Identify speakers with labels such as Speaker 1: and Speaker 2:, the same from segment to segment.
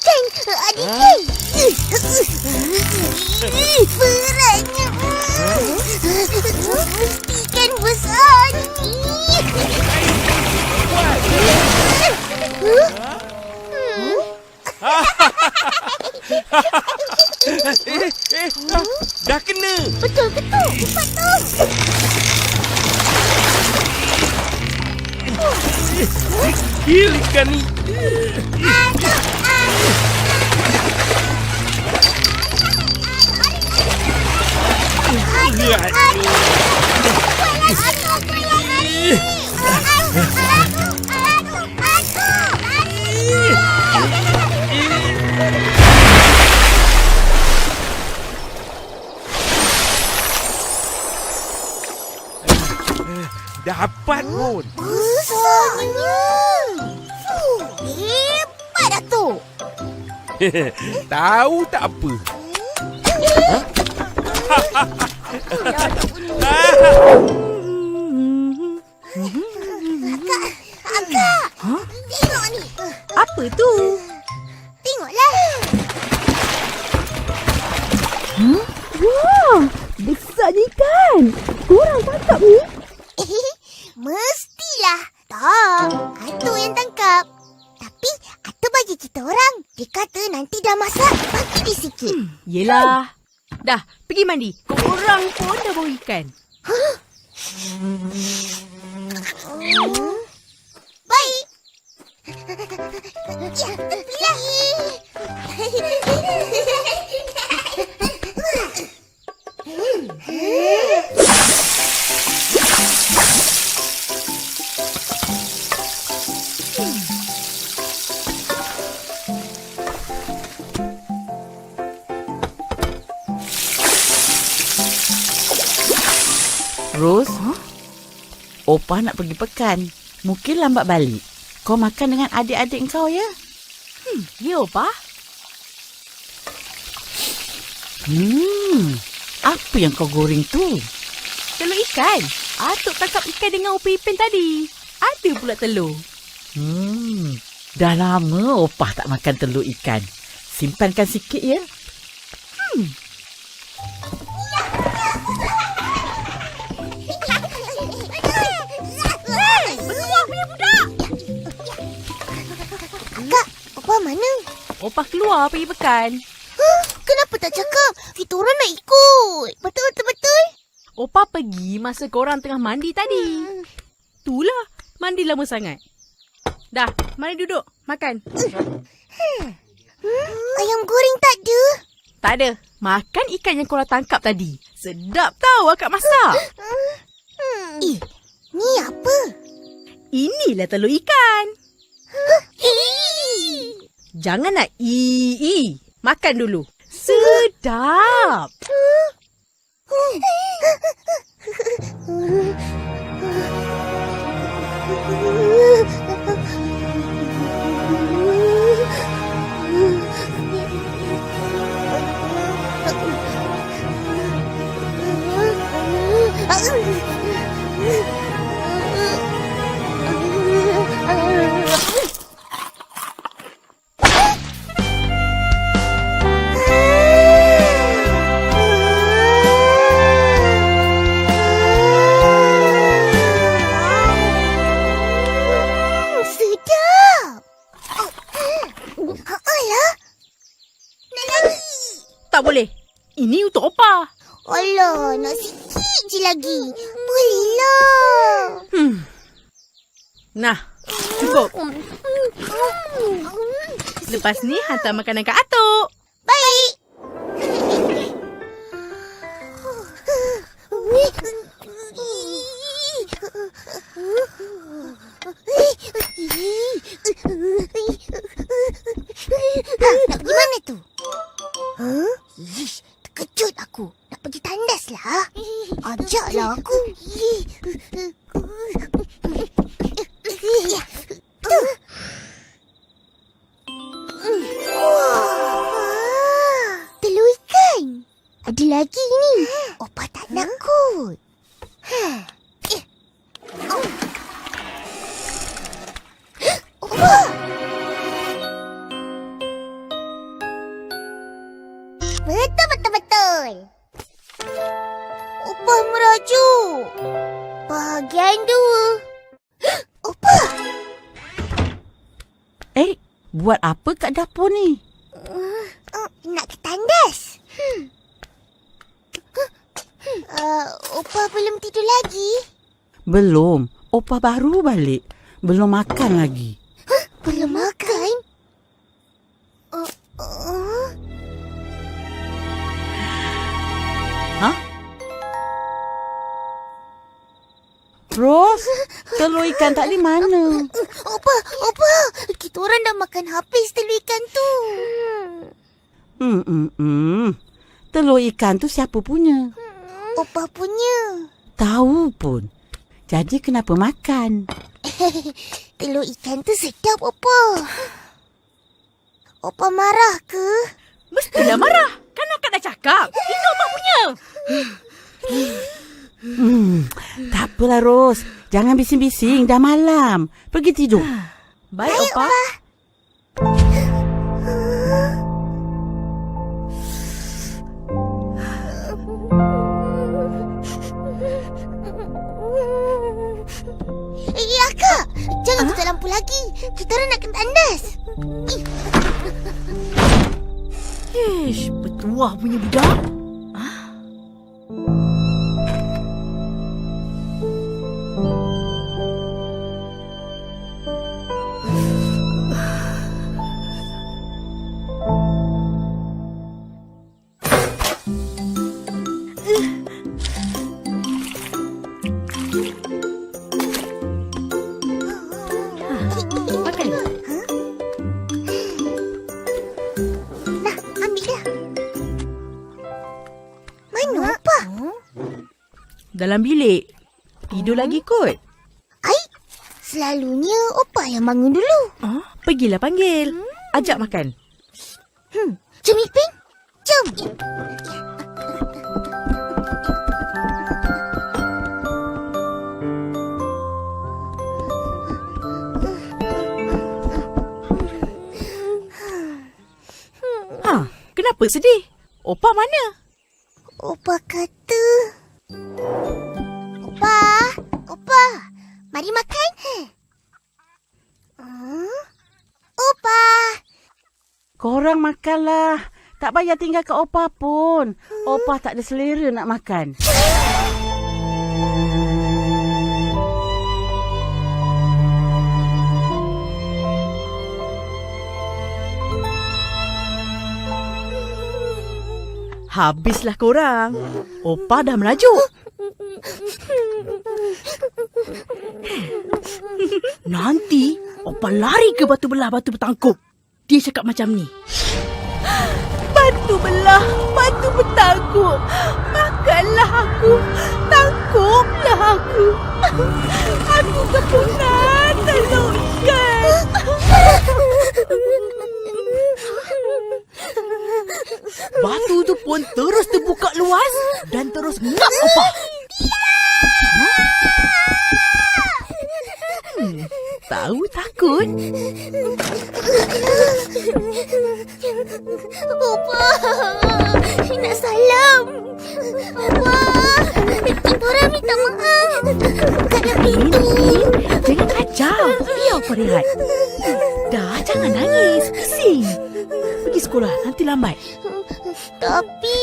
Speaker 1: Cenk, adik
Speaker 2: Cenk. Dapat pun. Tahu tak apa.
Speaker 1: Akak. Tengok ni.
Speaker 3: Apa tu? Pergi mandi. Korang pun dah bau ikan.
Speaker 1: Baik. Ya, tepilah.
Speaker 4: Ros, Opa nak pergi pekan. Mungkin lambat balik. Kau makan dengan adik-adik kau ya?
Speaker 3: Ya, Opa.
Speaker 4: Hmm, apa yang kau goreng tu?
Speaker 3: Telur ikan. Atuk tangkap ikan dengan upi ipin tadi. Ada pula telur.
Speaker 4: Hmm, dah lama Opa tak makan telur ikan. Simpankan sikit ya.
Speaker 1: Beruang mana?
Speaker 3: Opa keluar pergi pekan.
Speaker 1: Huh, kenapa tak cakap? Kita orang nak ikut. Betul, betul, betul.
Speaker 3: Opa pergi masa korang tengah mandi tadi. Itulah, mandi lama sangat. Dah, mari duduk. Makan.
Speaker 1: Ayam goreng tak ada.
Speaker 3: Tak ada. Makan ikan yang korang tangkap tadi. Sedap tau akak masak.
Speaker 1: Eh, ni apa?
Speaker 3: Inilah telur ikan. Jangan nak i i. Makan dulu. Sedap.
Speaker 1: Hmm, lagi. Bolehlah.
Speaker 3: Hmm. Nah, cukup. Lepas ni hantar makanan kat Atuk.
Speaker 4: Buat apa kat dapur ni?
Speaker 1: Oh, nak ke tandas? Hmm. Uh, Opa belum tidur lagi?
Speaker 4: Belum. Opa baru balik. Belum makan lagi.
Speaker 1: Belum makan? Uh, uh.
Speaker 4: Ros, telur ikan tak di mana?
Speaker 1: Opa, Opa, kita orang dah makan habis telur ikan tu.
Speaker 4: Hmm, hmm, hmm. Telur ikan tu siapa punya?
Speaker 1: Opa punya.
Speaker 4: Tahu pun. Jadi kenapa makan?
Speaker 1: Telur ikan tu sedap, Opa. Opa marah ke?
Speaker 3: Mestilah marah. Kan akak dah cakap. Itu apa punya?
Speaker 4: Hmm, tak apalah Ros. Jangan bising-bising. Dah malam. Pergi tidur.
Speaker 3: Baik, Opa.
Speaker 1: Eh, Akak! Jangan tutup lampu lagi. Kita orang nak kena tandas.
Speaker 3: Ish, bertuah punya budak. Dalam bilik. Tidur lagi kot.
Speaker 1: Ai, selalunya Opa yang bangun dulu.
Speaker 3: Ah, pergilah panggil. Ajak makan.
Speaker 1: Hmm, jom Ipin. Jom.
Speaker 3: Ha, kenapa sedih? Opa mana?
Speaker 1: Opa kata...
Speaker 4: Korang makanlah. Tak payah tinggal kat Opa pun. Opa tak ada selera nak makan.
Speaker 3: Habislah korang. Opa dah merajuk. Nanti Opa lari ke batu belah batu bertangkup. Dia cakap macam ni. Batu belah, batu bertangkup. Makanlah aku. Tangkuplah aku. Aku kepungan telur ikan. Batu tu pun terus terbuka luas dan terus ngap Opa. Hmm, tahu takut?
Speaker 1: Opa, nak salam. Opa, orang minta maaf. Bukalah pintu.
Speaker 3: Jangan kacau. Biar Opa rehat. Dah, jangan nangis. Bising. Pergi sekolah. Nanti lambat.
Speaker 1: Tapi...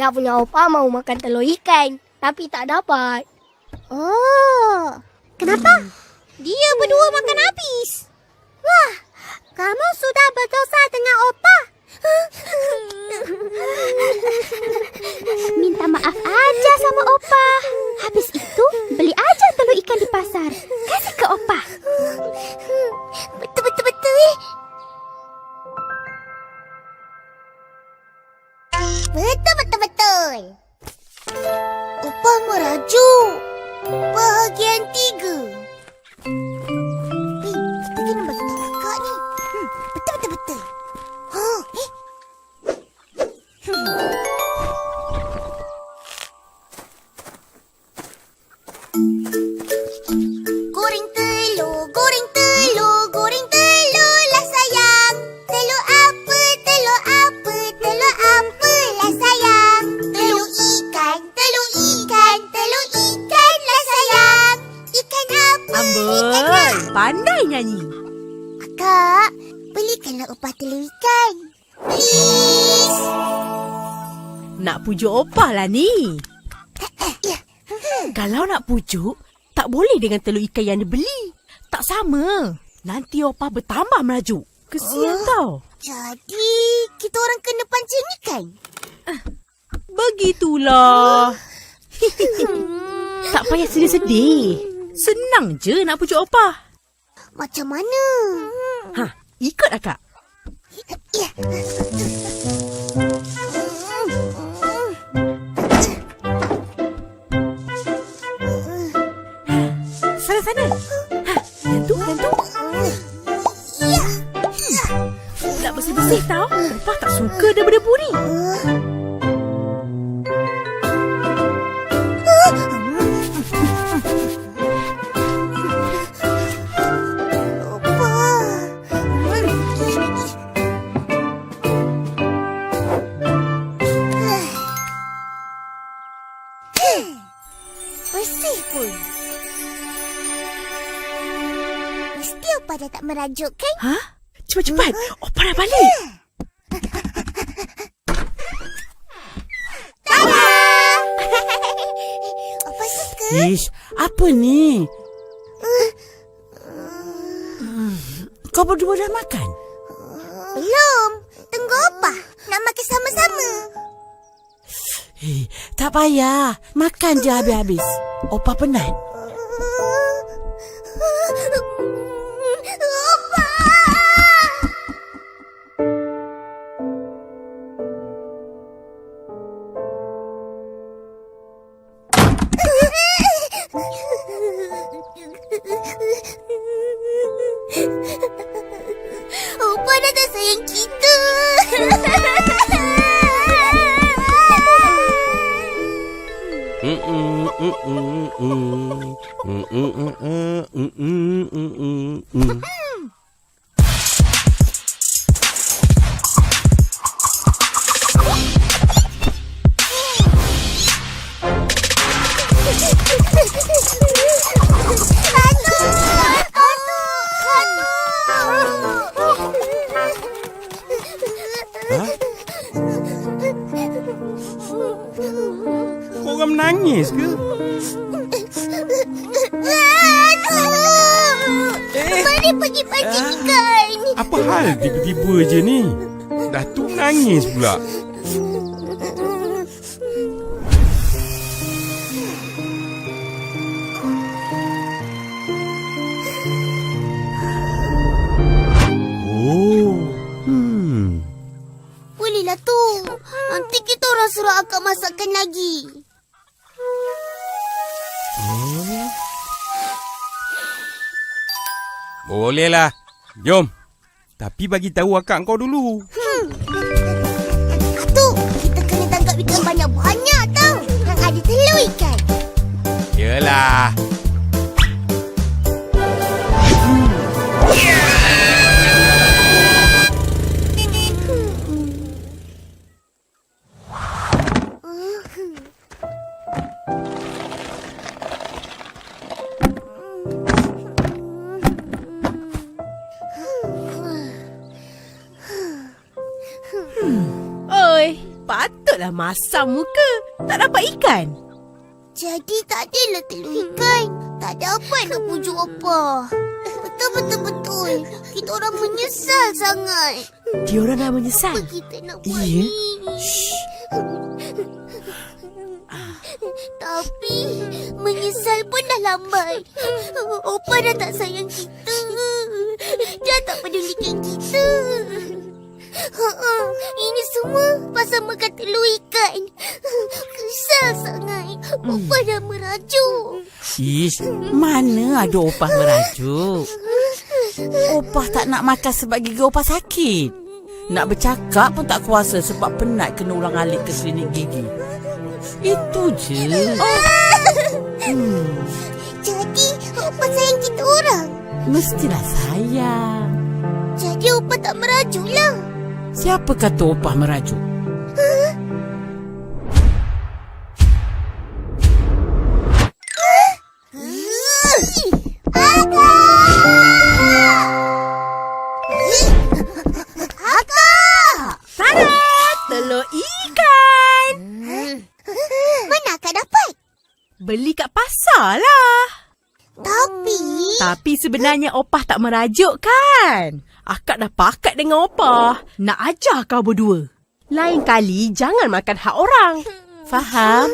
Speaker 1: Dia
Speaker 5: punya opa mau makan telur ikan tapi tak dapat.
Speaker 1: Oh, kenapa? Dia berdua makan habis. Wah, kamu sudah berdosa dengan opa. Minta maaf aja sama opa. Habis itu, beli aja telur ikan di pasar. Kasih ke opa. Betul, betul, betul. eh. Betul, betul, betul. Opa merajuk. Bahagian tiga. Belikanlah upah telur ikan. Please.
Speaker 3: Nak pujuk opah lah ni.
Speaker 1: Ya.
Speaker 3: Kalau nak pujuk, tak boleh dengan telur ikan yang dibeli. Tak sama. Nanti opah bertambah merajuk. Kesian
Speaker 1: Oh.
Speaker 3: tau.
Speaker 1: Jadi, kita orang kena pancing ikan.
Speaker 3: Begitulah. tak payah sedih-sedih. Senang je nak pujuk opah.
Speaker 1: Macam mana?
Speaker 3: Ha, ikut akak.
Speaker 1: Ya.
Speaker 3: Sana-sana.
Speaker 1: Bersih pun. Mesti apa dah tak merajuk kan?
Speaker 3: Ha? Cepat-cepat. Opah dah balik.
Speaker 1: Tada! suka?
Speaker 4: Ish, apa ni? Kau berdua dah makan?
Speaker 1: Belum. Tunggu apa? Nak makan sama-sama.
Speaker 4: Eh, tak payah. Makan je habis-habis. Opa penat.
Speaker 2: 嗯嗯
Speaker 1: 嗯嗯嗯。嗯
Speaker 2: Apa hal tiba-tiba je ni? Dah tu nangis pula. Oh. Hmm.
Speaker 1: Bolehlah tu. Nanti kita orang suruh akak masakkan lagi.
Speaker 2: Bolehlah. Jom. Tapi bagi tahu akak kau dulu.
Speaker 1: Atuk, kita kena tangkap ikan banyak-banyak tau. Yang ada telur ikan.
Speaker 2: Yelah.
Speaker 3: Oi, patutlah masam muka. Tak dapat ikan.
Speaker 1: Jadi tak adalah telur ikan. Tak dapat nak pujuk apa. Betul-betul-betul. Kita orang menyesal sangat.
Speaker 3: Dia orang dah menyesal.
Speaker 1: Apa kita nak buat
Speaker 3: Ya?
Speaker 1: ni? Tapi menyesal pun dah lambat. Opa dah tak sayang kita. Dia tak pedulikan kita. Ini semua pasal makan telur ikan. Kesal sangat. Opa dah merajuk.
Speaker 4: Ish, mana ada opah merajuk? Opah tak nak makan sebab gigi opah sakit. Nak bercakap pun tak kuasa sebab penat kena ulang alik ke klinik gigi. Itu je.
Speaker 1: Jadi, Opa sayang kita orang.
Speaker 4: Mestilah sayang.
Speaker 1: Jadi, Opa tak merajuk lah.
Speaker 4: Siapa kata opah merajuk?
Speaker 3: Telur ikan.
Speaker 1: Mana akak dapat?
Speaker 3: Beli kat pasar lah.
Speaker 1: Tapi...
Speaker 3: Tapi sebenarnya opah tak merajuk kan? Akak dah pakat dengan opah. Nak ajar kau berdua. Lain kali jangan makan hak orang.
Speaker 4: Faham?